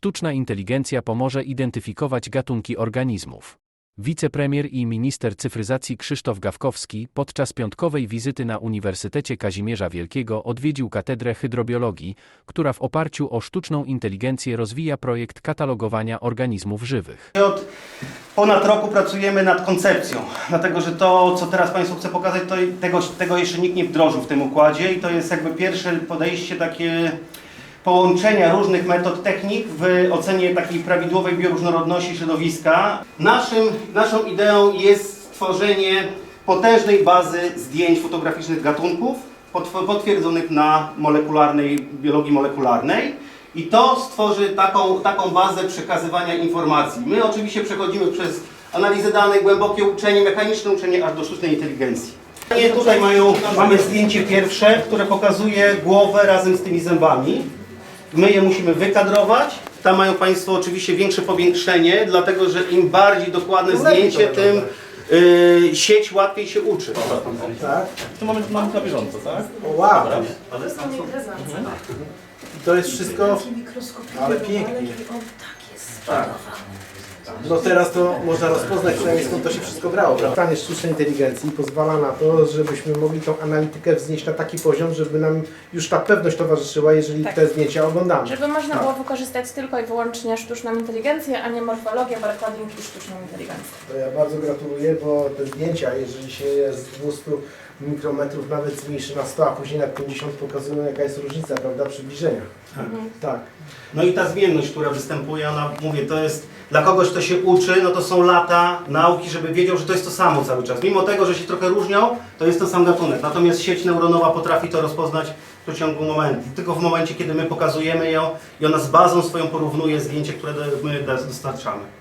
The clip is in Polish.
sztuczna inteligencja pomoże identyfikować gatunki organizmów. Wicepremier i minister cyfryzacji Krzysztof Gawkowski podczas piątkowej wizyty na Uniwersytecie Kazimierza Wielkiego odwiedził Katedrę Hydrobiologii, która w oparciu o sztuczną inteligencję rozwija projekt katalogowania organizmów żywych. Od ponad roku pracujemy nad koncepcją, dlatego że to, co teraz Państwu chcę pokazać, to tego, tego jeszcze nikt nie wdrożył w tym układzie i to jest jakby pierwsze podejście takie połączenia różnych metod, technik w ocenie takiej prawidłowej bioróżnorodności środowiska. Naszym, naszą ideą jest stworzenie potężnej bazy zdjęć fotograficznych gatunków potw- potwierdzonych na molekularnej, biologii molekularnej. I to stworzy taką, taką bazę przekazywania informacji. My oczywiście przechodzimy przez analizę danych, głębokie uczenie, mechaniczne uczenie, aż do sztucznej inteligencji. I tutaj mają, mamy zdjęcie pierwsze, które pokazuje głowę razem z tymi zębami. My je musimy wykadrować. Tam mają Państwo oczywiście większe powiększenie, dlatego że im bardziej dokładne zdjęcie, tym y, sieć łatwiej się uczy. Tak? To mamy, mamy na bieżąco, tak? O, wow! To jest omniprezencja. To jest wszystko, Taki mikroskopijny ale pięknie. on tak jest zbudowany. No teraz to można rozpoznać przynajmniej skąd to się wszystko brało. prawda? Stanie sztucznej inteligencji pozwala na to, żebyśmy mogli tą analitykę wznieść na taki poziom, żeby nam już ta pewność towarzyszyła, jeżeli Tak. te zdjęcia oglądamy. Żeby można było wykorzystać tylko i wyłącznie sztuczną inteligencję, a nie morfologię, barcoding i sztuczną inteligencję. To ja bardzo gratuluję, bo te zdjęcia, jeżeli się jest z 200 mikrometrów nawet zmniejszy na 100, a później na 50 pokazują jaka jest różnica, prawda, przybliżenia. Tak. No i ta zmienność, która występuje, ona, mówię, to jest dla kogoś, kto się uczy, no to są lata nauki, żeby wiedział, że to jest to samo cały czas. Mimo tego, że się trochę różnią, to jest to sam gatunek. Natomiast sieć neuronowa potrafi to rozpoznać w przeciągu momentu. Tylko w momencie, kiedy my pokazujemy ją i ona z bazą swoją porównuje zdjęcie, które my dostarczamy.